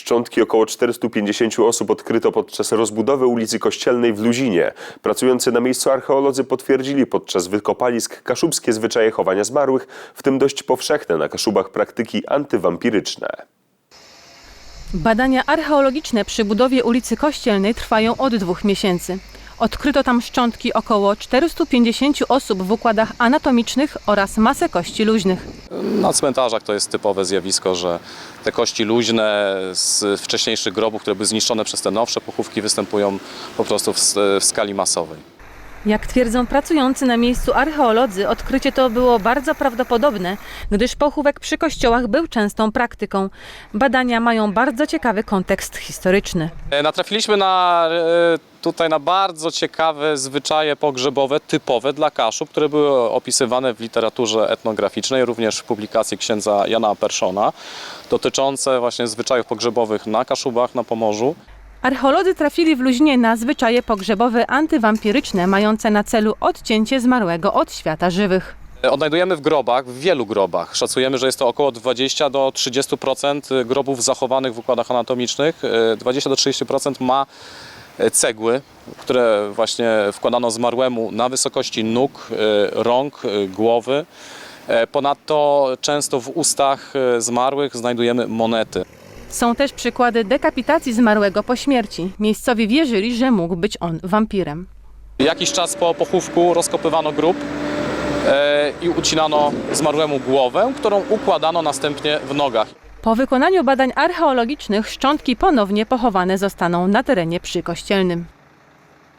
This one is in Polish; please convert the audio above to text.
Szczątki około 450 osób odkryto podczas rozbudowy ulicy Kościelnej w Luzinie. Pracujący na miejscu archeolodzy potwierdzili podczas wykopalisk kaszubskie zwyczaje chowania zmarłych, w tym dość powszechne na Kaszubach praktyki antywampiryczne. Badania archeologiczne przy budowie ulicy Kościelnej trwają od dwóch miesięcy. Odkryto tam szczątki około 450 osób w układach anatomicznych oraz masę kości luźnych. Na cmentarzach to jest typowe zjawisko, że te kości luźne z wcześniejszych grobów, które były zniszczone przez te nowsze pochówki, występują po prostu w, w skali masowej. Jak twierdzą pracujący na miejscu archeolodzy, odkrycie to było bardzo prawdopodobne, gdyż pochówek przy kościołach był częstą praktyką. Badania mają bardzo ciekawy kontekst historyczny. E, Natrafiliśmy na, e, tutaj na bardzo ciekawe zwyczaje pogrzebowe, typowe dla Kaszub, które były opisywane w literaturze etnograficznej, również w publikacji księdza Jana Perszona, dotyczące właśnie zwyczajów pogrzebowych na Kaszubach, na Pomorzu. Archeolodzy trafili w Luźnie na zwyczaje pogrzebowe antywampiryczne, mające na celu odcięcie zmarłego od świata żywych. Odnajdujemy w grobach, w wielu grobach. Szacujemy, że jest to około 20 do 30% grobów zachowanych w układach anatomicznych. E, 20 do 30% ma cegły, które właśnie wkładano zmarłemu na wysokości nóg, rąk, głowy. Ponadto często w ustach zmarłych znajdujemy monety. Są też przykłady dekapitacji zmarłego po śmierci. Miejscowi wierzyli, że mógł być on wampirem. Jakiś czas po pochówku rozkopywano grób e, i ucinano zmarłemu głowę, którą układano następnie w nogach. Po wykonaniu badań archeologicznych szczątki ponownie pochowane zostaną na terenie przykościelnym.